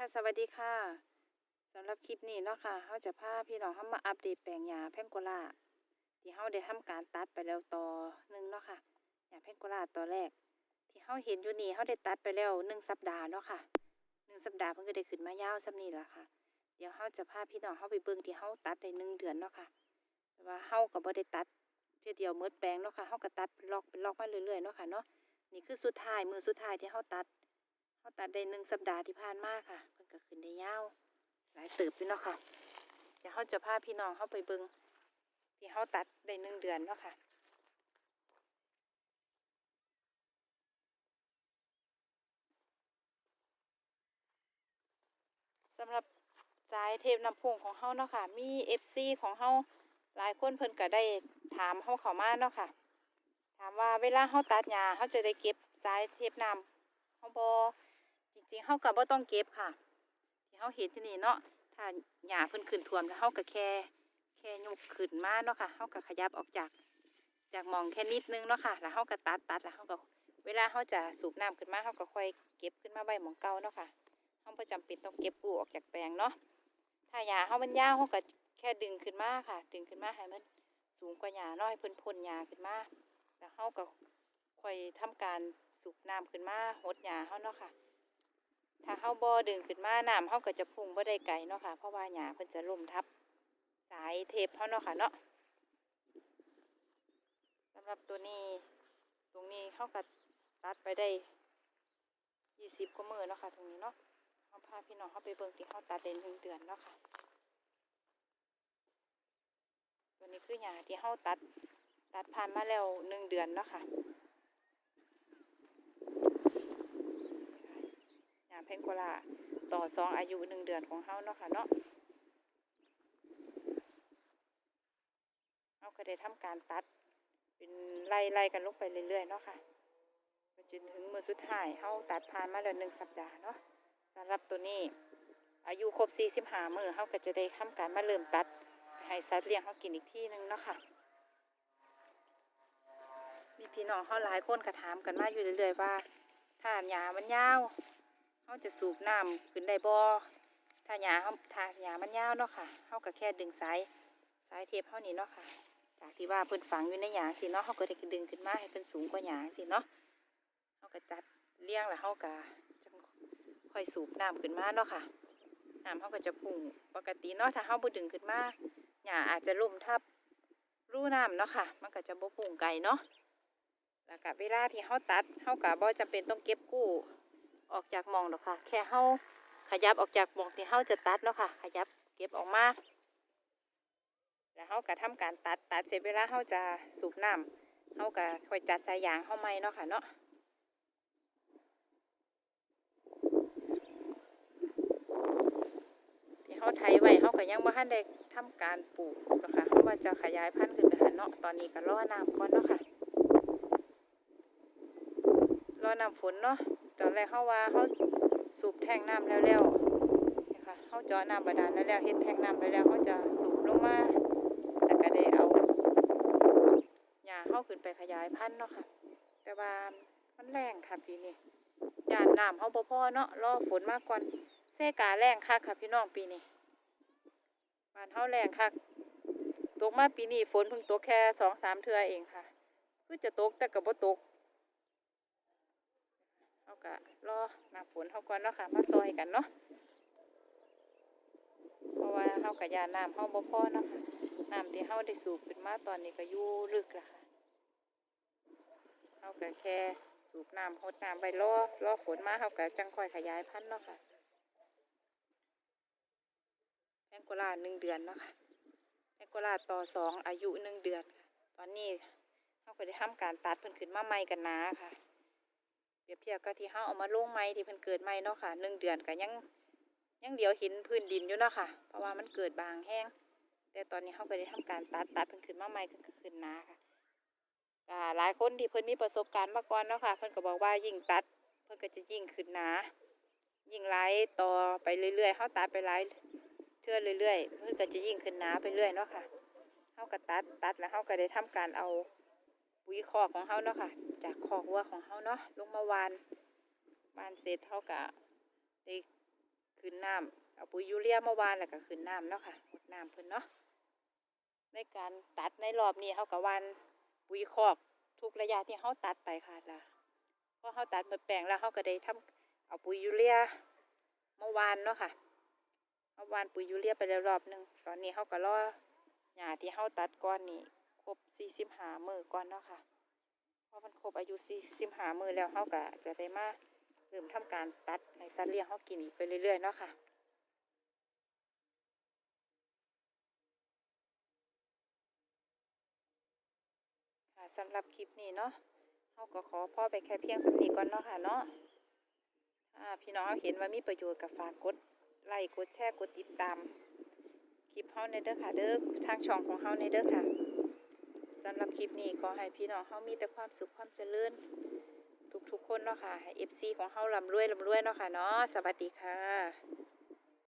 ค่ะสวัสดีค่ะสำหรับคลิปนี้เนาะค่ะเราจะพาพี่น้องเฮามาอัปเดตแปลงหญ้าแพงโกลาที่เฮาได้ทำการตัดไปแล้วต่อหนึ่งเนาะค่ะหญ้าแพงโกลาต่อแรก ที่เฮาเห็นอยู่นี่เฮาได้ตัดไปแล้วหนึ่งสัปดาห์เนาะค่ะหนึ่งสัปดาห์เพิ่นก็ได้ขึ้นมายาวส่ำนี้ละค่ะ เดี๋ยวเฮาจะพาพี่น้องเฮาไปเบิ่งที่เฮาตัดได้หนึ่งเดือนเนาะค่ะแต่ว่าเฮาก็บ่ได้ตัดเทื่อเดียวหมดแปลงเนาะค่ะเฮาก็ตัดเป็นล็อกเป็นล็อกมาเรื่อยๆเนาะค่ะเนาะนี่คือสุดท้ายมือสุดท้ายที่เฮาตัด เขาตัดได้หนึ่งสัปดาห์ที่ผ่านมาค่ะเพิ่นก็ขึ้นได้ยาวหลายเติบอยู่เนาะค่ะเดี๋ยวเขาจะพาพี่น้องเข้าไปเบิงที่เขาตัดได้หนึ่งเดือนเนาะค่ะสำหรับสายเทปน้ำพุงของเขาเนาะค่ะ มี FC ของเขาหลายคนเพิ่นก็ได้ถามเขาเขามาเนาะค่ะ ถามว่าเวลาเขาตัดหญ้าเขาจะได้เก็บสายเทปน้ำเขาบอจ ริงๆเฮาก็บ่ต้องเก็บค่ะ ที่เฮาเห็นที่นี่เนาะถ้าหญ้าเพิ่นขึ้นท่วมแล้วเฮาก็แค่แค่ยกขึ้นมาเนาะค่ะเฮาก็ขยับออกจากจากหมองแค่นิดนึงเนาะค่ะ แล้วเฮาก็ตัดตัดแล้วเฮาก็เวลาเฮาจะสูบน้ำขึ้นมาเฮาก็ค่อยเก็บขึ้นมาไว้หมองเก่าเนาะค่ะเฮาบ่จำเป็นต้องเก็บกู้ออกจากแปลงเนาะถ้าหญ้าเฮามันยาวเฮาก็แค่ดึงขึ้นมาค่ะ ดึงขึ้นมาให้มันสูงกว่าหญ้านาะให้เพิ่นพ่นหญ้าขึ้นมาแล้วเฮาก็ค่อยทำการสูบน้ำขึ้นมาหดหญ้าเฮาเนาะค่ะ ถ้าเฮาบ่ดึงขึ้นมาน้ำเฮาก็จะพุ่งบ่ได้ไกลเนาะค่ะ เพราะว่าหญ้าเพิ่นจะล่มทับ สายเทปเฮาเนาะค่ะเนาะสำหรับตัวนี้ ตรงนี้เฮาก็ตัดไปได้20กว่ามือเนาะค่ะ ตรงนี้เนาะเฮาพาพี่น้องเฮาไปเบิ่งที่เฮาตัดได้หนึ่งเดือนเนาะค่ะ ตัวนี้คือหญ้าที่เฮาตัด ตัดผ่านมาแล้วหนึ่งเดือนเนาะค่ะ หญ้าเพนโกลาต่อสองอายุหนึ่งเดือนของเฮาเนาะค่ะเนาะเฮาก็ได้ทำการตัด เป็นไล่ไล่กันลงไปเรื่อยๆเนาะค่ะจนถึงมือสุดท้ายเฮาตัดผ่านมาแล้วหนึ่งสัปดาห์เนาะสำหรับตัวนี้ อายุครบ45มือเฮาก็จะได้ทำการมาเริ่มตัดให้สัตว์เลี้ยงเฮากินอีกที่หนึงเนาะค่ะมีพี่น้องเฮาหลายคนก็ถามกันมาอยู่เรื่อยๆว่าถ้าหญ้ามันยาว เฮาจะสูบน้ำขึ้นได้บ่ถ้าหญ้าเฮาถ้าหญ้ามันยาวเนาะค่ะเฮาก็แค่ดึงสายสายเทปเฮานี่เนาะค่ะ จากที่ว่าเพิ่นฝังอยู่ในหญ้าสิเนาะเฮาก็ได้ดึงขึ้นมาให้เพิ่นสูงกว่าหญ้าสิเนาะเฮาก็จัดเลี้ยงแล้วเฮาก็จังค่อยสูบน้ำขึ้นมาเนาะค่ะน้ำเฮาก็จะพุ่งปกติเนาะถ้าเฮาบ่ดึงขึ้นมาหญ้าอาจจะล่มทับรูน้ำเนาะค่ะ มันก็จะบ่พุ่งไกลเนาะแล้วก็เวลาที่เฮาตัดเฮาก็บ่จำเป็นต้องเก็บกู้ ออกจากหมองดอกค่ะ แค่เฮาขยับออกจากหมองที่เฮาจะตัดเนาะค่ะ ขยับเก็บออกมาแล้วเฮาก็ทำการตัดตัดเสร็จเวลาเฮาจะสูบน้ำเฮาก็ค่อยจัดสายยางเฮาใหม่เนาะค่ะเนาะที่เฮาไถไว้เฮาก็ยังบ่ทันได้ทำการปลูกเนาะค่ะเฮาว่าจะขยายพันธุ์ขึ้นไปหั่นเนาะตอนนี้ก็รอน้ำก่อนเนาะค่ะรอน้ำฝนเนาะ ตอนแรกเขาว่าเขาสูบแทงน้ำแล้วแล้วนี่ค่ะเขาจาะน้ำบาดาลแล้วแล้วเฮ็ดแทงน้ำแล้วแล้วเขาจะสูบลงมาแล้วก็ได้เอาหญ้าเขาขึ้นไปขยายพันธุ์เนาะค่ะ แต่ว่ามันแรงค่ะปีนี้ยานน้ำเขาบ่พอเนาะรอฝนมากก่อนเซกาแรงคักค่ะพี่น้องปีนี้บานเฮาแรงคักตกมาปีนี้ฝนเพิ่งตกแค่สองสามเทือเองค่ะคือจะตกแต่ก็บ่ตก ก็รอหน้าฝนเขาก่อนเนาะค่ะ มาซอยกันเนาะ เพราะว่าเขากะยาน้ำเขาบ่พอเนาะค่ะน้ำที่เขาได้สูบขึ้นมาตอนนี้ก็ยู่ลึกละค่ะเขาก็แค่สูบน้ำหดน้ำไปรอรอฝนมาเขาก็จังค่อยขยายพันธุ์เนาะค่ะแพงโกลาหนึ่งเดือนเนาะค่ะแพงโกลาต่อสองอายุหนึ่งเดือน ตอนนี้เขาก็ได้ทำการตัดเพิ่นขึ้นมาใหม่กันนาค่ะ รียบเทียบกับที่เฮาเอามาลงไม้ที่เพิ่นเกิดใหม่เนาะค่ะหนึ่งเดือนก็ยังยังเดียวเห็นพื้นดินอยู่เนาะค่ะ เพราะว่ามันเกิดบางแห้ง แต่ตอนนี้เฮาก็ได้ทำการตัดตัดเพิ่นขึ้นมาใหม่ก็ขึ้นนาค่ะหลายคนที่เพิ่นมีประสบการณ์มาก่อนเนาะค่ะ เพิ่นก็บอกว่ายิ่งตัด เพิ่นก็จะยิ่งขึ้นนายิ่งไล่ต่อไปเรื่อยๆเฮาตัดไปหลายเทื่อเรื่อยๆ เพิ่นก็จะยิ่งขึ้นนาไปเรื่อยเนาะค่ะเฮาก็ตัดตัดแล้วเฮาก็ได้ทำการเอา ปุ๋ยคอของเฮาเนาะค่ะ จากคอกวัวของเฮาเนาะลงมาวานวานเสร็จเฮาก็ได้ขึ้นน้ำเอาปุ๋ยยูเรียเมื่อวานแล้วก็ขึ้นน้ำเนาะค่ะหมดน้ำเพิ่นเนาะในการตัดในรอบนี้เขาก็หวันปุ๋ยคอกทุกระยะที่เขาตัดไปค่ะล่ะพอเขาตัดหมดแปลงแล้วเขาก็ได้ทำเอาปุ๋ยยูเรียเมื่อวานเนาะค่ะเมื่อวานปุ๋ยยูเรียไปแล้วรอบนึงตอนนี้เขาก็รอหญ้าที่เขาตัดก้อนนี้ รบสี่สิบห้ามือก่อนเนาะค่ะพอมันครบอายุสี่สิบห้ามือแล้วเขาก็จะได้มาเริ่มทำการตัดให้สัตว์เลี้ยงเขากินอีกไปเรื่อยๆเนาะค่ะค่ะสำหรับคลิปนี้เนาะเขาก็ขอพ่อไปแค่เพียงสำนีก่อนเนาะค่ะเนาะถ้าพี่น้องเห็นว่ามีประโยชน์กับฝากกดไลค์กดแชร์กดติดตามคลิปเฮาในเด้อค่ะเด้อทางช่องของเฮาในเด้อค่ะำหรับคลิปนี้ขอให้พี่น้องเฮามีแต่ความสุขความเจริญทุกๆคนเนาะค่ะให้ FC ของเฮาร่ำรวยร่ำรวยเนาะค่ะเนาะสวัสดีค่ะ